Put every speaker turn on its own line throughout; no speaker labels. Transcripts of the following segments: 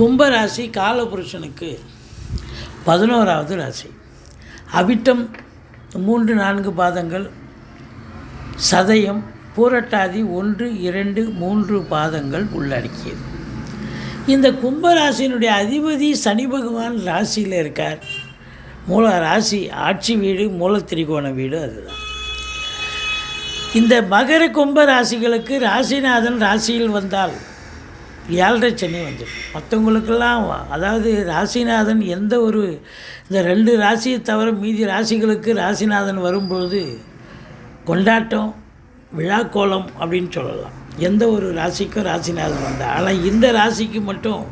கும்பராசி காலபுருஷனுக்கு பதினோராவது ராசி. அவிட்டம் மூன்று நான்கு பாதங்கள். சதயம் பூரட்டாதி ஒன்று இரண்டு மூன்று பாதங்கள் உள்ளடக்கியது. இந்த கும்பராசியினுடைய அதிபதி சனி பகவான் ராசியில் இருக்கார். மூல ராசி ஆட்சி வீடு மூல திரிகோண வீடு அதுதான். இந்த மகர கும்ப ராசிகளுக்கு ராசிநாதன் ராசியில் வந்தால் ஏழரை சனி வந்துடும் மற்றவங்களுக்கெல்லாம் அதாவது ராசிநாதன் எந்த ஒரு இந்த ரெண்டு ராசியை தவிர மீதி ராசிகளுக்கு ராசிநாதன் வரும்பொழுது கொண்டாட்டம் விழாக்கோலம் அப்படின்னு சொல்லலாம். எந்த ஒரு ராசிக்கும் ராசிநாதன் வந்தால் ஆனால் இந்த ராசிக்கு மட்டும்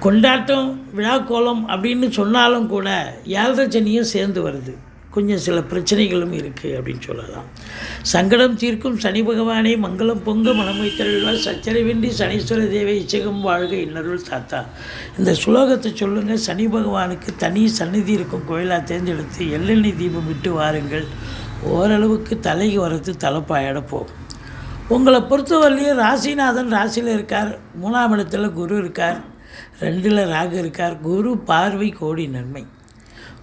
கொண்டாட்டம் விழாக்கோலம் அப்படின்னு சொன்னாலும் கூட ஏழரை சனியும் சேர்ந்து வருது. கொஞ்சம் சில பிரச்சனைகளும் இருக்குது அப்படின்னு சொல்லலாம். சங்கடம் தீர்க்கும் சனி பகவானே மங்களம் பொங்க மனமை தழுவார் சச்சரவின்றி சனீஸ்வர தேவை இச்சகம் வாழ்க இன்னருள் தாத்தா. இந்த சுலோகத்தை சொல்லுங்கள் சனி பகவானுக்கு தனி சந்நிதி இருக்கும் கோயிலாக தேர்ந்தெடுத்து எள்ளெண்ணெய் தீபம் விட்டு வாருங்கள். ஓரளவுக்கு தலைக்கு வரத்து தலைப்பாயிட போகும். உங்களை பொறுத்தவரையிலையும் ராசிநாதன் ராசியில் இருக்கார். மூணாம் இடத்துல குரு இருக்கார். ரெண்டில் ராகு இருக்கார். குரு பார்வை கோடி நன்மை.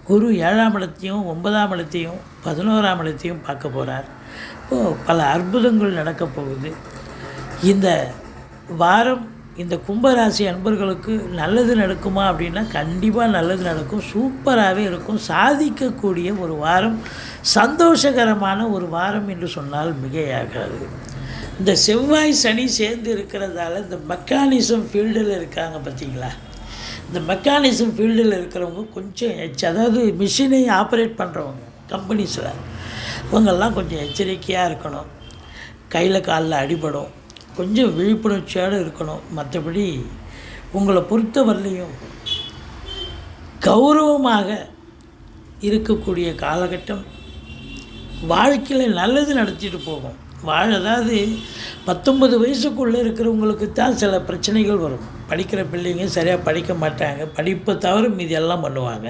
குரு ஏழாம் இடத்தையும் ஒன்பதாம் இடத்தையும் பதினோராம் இடத்தையும் பார்க்க போகிறார் இப்போது பல அற்புதங்கள் நடக்கப் போகுது. இந்த வாரம் இந்த கும்பராசி அன்பர்களுக்கு நல்லது நடக்குமா அப்படின்னா கண்டிப்பாக நல்லது நடக்கும். சூப்பராகவே இருக்கும். சாதிக்கக்கூடிய ஒரு வாரம் சந்தோஷகரமான ஒரு வாரம் என்று சொன்னால் மிகையாகாது. இந்த செவ்வாய் சனி சேர்ந்து இருக்கிறதால இந்த மெக்கானிசம் ஃபீல்டில் இருக்காங்க பார்த்தீங்களா? இந்த மெக்கானிசம் ஃபீல்டில் இருக்கிறவங்க கொஞ்சம் எச் அதாவது மிஷினை ஆப்ரேட் பண்ணுறவங்க கம்பெனிஸில் இவங்கெல்லாம் கொஞ்சம் எச்சரிக்கையாக இருக்கணும். கையில் காலில் அடிபடும். கொஞ்சம் விழிப்புணர்ச்சியோடு இருக்கணும். மற்றபடி உங்களை பொறுத்தவரையிலையும் கௌரவமாக இருக்கக்கூடிய காலகட்டம் வாழ்க்கையில் நல்லது நடத்திட்டு போகும். வாழ அதாவது பத்தொன்பது வயசுக்குள்ளே இருக்கிறவங்களுக்கு தான் சில பிரச்சனைகள் வரும். படிக்கிற பிள்ளைங்க சரியாக படிக்க மாட்டாங்க. படிப்பை தவிர மீதி எல்லாம் பண்ணுவாங்க.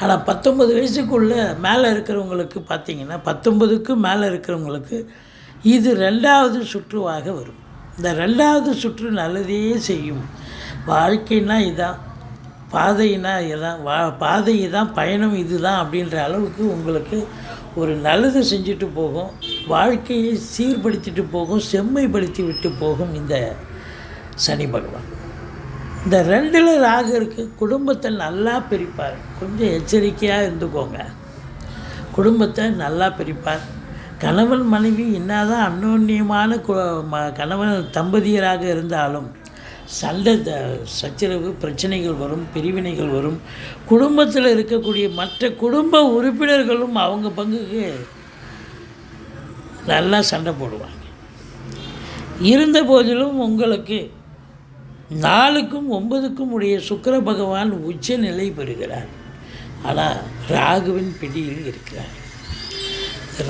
ஆனால் பத்தொன்பது வயசுக்குள்ளே மேலே இருக்கிறவங்களுக்கு பார்த்தீங்கன்னா பத்தொன்பதுக்கு மேலே இருக்கிறவங்களுக்கு இது ரெண்டாவது சுற்றுவாக வரும். இந்த ரெண்டாவது சுற்று நல்லதே செய்யும். வாழ்க்கைன்னா இதான். பாதைனா இதான். வா பாதை தான் பயணம் இதுதான் அப்படின்ற அளவுக்கு உங்களுக்கு ஒரு நல்லது செஞ்சுட்டு போகும் வாழ்க்கையை சீர்படுத்திட்டு போகும் செம்மைப்படுத்தி விட்டு போகும் இந்த சனி பகவான். இந்த ரெண்டில் ராகு இருக்குது குடும்பத்தை நல்லா பிரிப்பார். கொஞ்சம் எச்சரிக்கையாக இருந்துக்கோங்க. குடும்பத்தை நல்லா பிரிப்பார். கணவன் மனைவி என்னதான் அன்னோன்யமான ம- கணவன் தம்பதியராக இருந்தாலும் சண்டை த- சச்சரவு பிரச்சனைகள் வரும் பிரிவினைகள் வரும். குடும்பத்தில் இருக்கக்கூடிய மற்ற குடும்ப உறுப்பினர்களும் அவங்க பங்குக்கு நல்லா சண்டை போடுவாங்க. இருந்த போதிலும் உங்களுக்கு நாலுக்கும் ஒன்பதுக்கும் உடைய சுக்கிர பகவான் உச்ச நிலை பெறுகிறார். ஆனால் ராகுவின் பிடியில் இருக்கிறார்.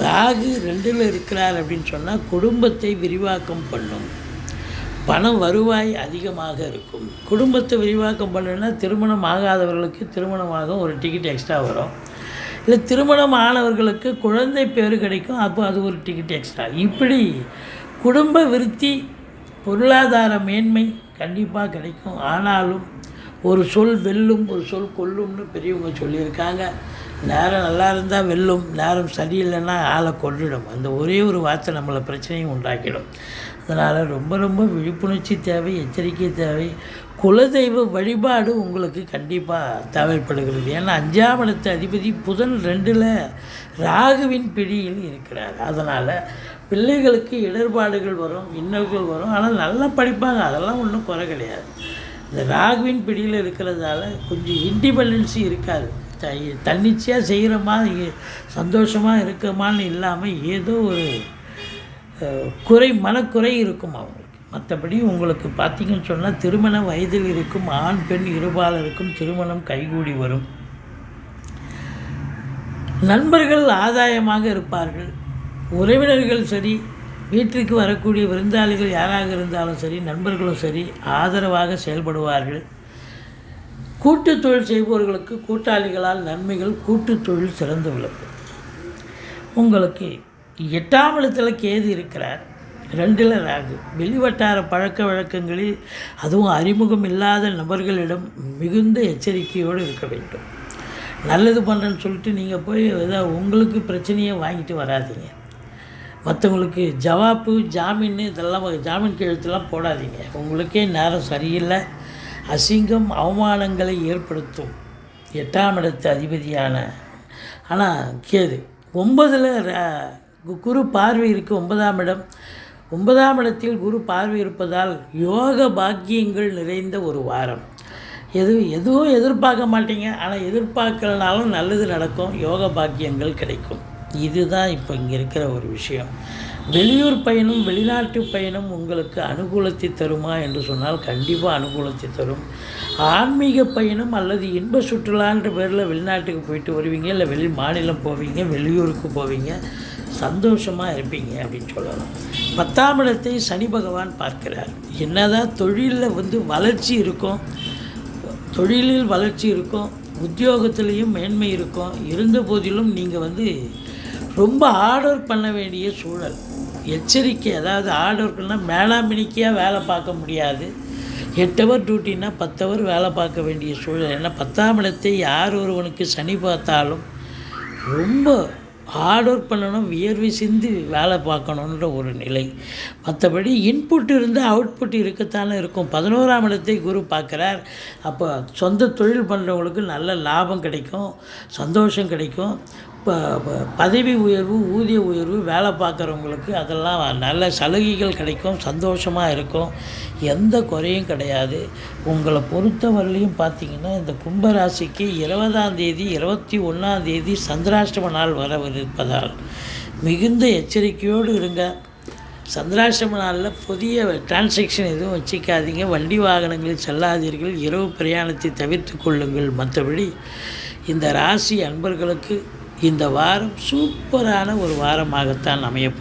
ராகு ரெண்டில் இருக்கிறார் அப்படின்னு சொன்னால் குடும்பத்தை விரிவாக்கம் பண்ணும். பணம் வருவாய் அதிகமாக இருக்கும். குடும்பத்தை விரிவாக்கம் பண்ணணுன்னா திருமணம் ஆகாதவர்களுக்கு திருமணமாகும் ஒரு டிக்கெட் எக்ஸ்ட்ரா வரும். இல்லை திருமணம் ஆனவர்களுக்கு குழந்தை பேர் கிடைக்கும் அப்போ அது ஒரு டிக்கெட் எக்ஸ்ட்ரா இப்படி குடும்ப விருத்தி பொருளாதார மேன்மை கண்டிப்பாக கிடைக்கும். ஆனாலும் ஒரு சொல் வெல்லும் ஒரு சொல் கொல்லும்னு பெரியவங்க சொல்லியிருக்காங்க. நேரம் நல்லா இருந்தால் வெல்லும் நேரம் சரியில்லைன்னா ஆளை கொண்டுடும் அந்த ஒரே ஒரு வார்த்தை நம்மளை பிரச்சனையும் உண்டாக்கிடும். அதனால் ரொம்ப ரொம்ப விழிப்புணர்ச்சி தேவை எச்சரிக்கை தேவை. குலதெய்வ வழிபாடு உங்களுக்கு கண்டிப்பாக தேவைப்படுகிறது. ஏன்னா அஞ்சாம் இடத்து அதிபதி புதன் ரெண்டில் ராகுவின் பிடியில் இருக்கிறார். அதனால் பிள்ளைகளுக்கு இடர்பாடுகள் வரும் இன்னல்கள் வரும். ஆனால் நல்லா படிப்பாங்க. அதெல்லாம் ஒன்றும் குறை கிடையாது. இந்த ராகுவின் பிடியில் இருக்கிறதால கொஞ்சம் இண்டிபெண்டன்சி இருக்காது. த தன்னிச்சையாக செய்கிறோமா சந்தோஷமாக இருக்கமான்னு இல்லாமல் ஏதோ ஒரு குறை மனக்குறை இருக்கும் அவங்களுக்கு. மற்றபடி உங்களுக்கு பார்த்தீங்கன்னு சொன்னால் திருமண வயதில் இருக்கும் ஆண் பெண் இருபாலருக்கும் திருமணம் கைகூடி வரும். நண்பர்கள் ஆதாயமாக இருப்பார்கள். உறவினர்கள் சரி வீட்டிற்கு வரக்கூடிய விருந்தாளிகள் யாராக இருந்தாலும் சரி நண்பர்களும் சரி ஆதரவாக செயல்படுவார்கள். கூட்டு தொழில் செய்பவர்களுக்கு கூட்டாளிகளால் நன்மைகள் கூட்டு தொழில் சிறந்து விளக்கும் உங்களுக்கு எட்டாம் இடத்துல கேது இருக்கிறார். ரெண்டில் ராகு. வெளிவட்டார பழக்க வழக்கங்களில் அதுவும் அறிமுகம் இல்லாத நபர்களிடம் மிகுந்த எச்சரிக்கையோடு இருக்க வேண்டும். நல்லது பண்ணுறேன்னு சொல்லிட்டு நீங்கள் போய் ஏதாவது உங்களுக்கு பிரச்சனையை வாங்கிட்டு வராதீங்க. மற்றவங்களுக்கு ஜவாப்பு ஜாமீன் இதெல்லாம் ஜாமீன் கையெழுத்துலாம் போடாதீங்க. உங்களுக்கே நேரம் சரியில்லை. அசிங்கம் அவமானங்களை ஏற்படுத்தும். எட்டாம் இடத்து அதிபதியான ஆனால் கேது. ஒன்பதில் குரு பார்வை இருக்குது ஒன்பதாம் இடம். ஒன்பதாம் இடத்தில் குரு பார்வை இருப்பதால் யோக பாக்கியங்கள் நிறைந்த ஒரு வாரம். எது எதுவும் எதிர்பார்க்க மாட்டீங்க. ஆனால் எதிர்பார்க்கலனாலும் நல்லது நடக்கும். யோக பாக்கியங்கள் கிடைக்கும். இதுதான் இப்போ இங்கே இருக்கிற ஒரு விஷயம். வெளியூர் பயணம் வெளிநாட்டு பயணம் உங்களுக்கு அனுகூலத்தை தருமா என்று சொன்னால் கண்டிப்பாக அனுகூலத்தை தரும். ஆன்மீக பயணம் அல்லது இன்ப சுற்றுலான்ற பேரில் வெளிநாட்டுக்கு போயிட்டு வருவீங்க இல்லை வெளி மாநிலம் போவீங்க வெளியூருக்கு போவீங்க சந்தோஷமாக இருப்பீங்க அப்படின்னு சொல்லலாம். பத்தாம் இடத்தை சனி பகவான் பார்க்கிறார். என்னதான் தொழிலில் வந்து வளர்ச்சி இருக்கும் தொழிலில் வளர்ச்சி இருக்கும் உத்தியோகத்திலையும் மேன்மை இருக்கும் இருந்த போதிலும் நீங்கள் வந்து ரொம்ப ஆர்டர் பண்ண வேண்டிய சூழல். எச்சரிக்கை அதாவது ஆர்டர்க்குன்னா மேலாமினிக்கையாக வேலை பார்க்க முடியாது. எட்டு ஹவர் டியூட்டின்னா பத்து ஹவர் வேலை பார்க்க வேண்டிய சூழல் ஏன்னா பத்தாம் இடத்தை யார் ஒருவனுக்கு சனி பார்த்தாலும் ரொம்ப ஹார்ட் ஒர்க் பண்ணணும் வியர்வை சிந்தி வேலை பார்க்கணுன்ற ஒரு நிலை. மற்றபடி இன்புட் இருந்தால் அவுட்புட் இருக்கத்தானே இருக்கும். பதினோராம் இடத்தை குரு பார்க்குறார். அப்போ சொந்த தொழில் பண்ணுறவங்களுக்கு நல்ல லாபம் கிடைக்கும் சந்தோஷம் கிடைக்கும். இப்போ பதவி உயர்வு ஊதிய உயர்வு வேலை பார்க்குறவங்களுக்கு அதெல்லாம் நல்ல சலுகைகள் கிடைக்கும் சந்தோஷமாக இருக்கும். எந்த குறையும் கிடையாது. உங்களை பொறுத்தவரையிலையும் பார்த்தீங்கன்னா இந்த கும்பராசிக்கு இருபதாம் தேதி இருபத்தி ஒன்றாம் தேதி சந்திராஷ்டம நாள் வர இருப்பதால் மிகுந்த எச்சரிக்கையோடு இருங்க. சந்திராஷ்டம நாளில் புதிய டிரான்சாக்ஷன் எதுவும் வச்சுக்காதீங்க. வண்டி வாகனங்களில் செல்லாதீர்கள். இரவு பிரயாணத்தை தவிர்த்து கொள்ளுங்கள். மற்றபடி இந்த ராசி அன்பர்களுக்கு இந்த வாரம் சூப்பரான ஒரு வாரமாகத்தான் அமையப்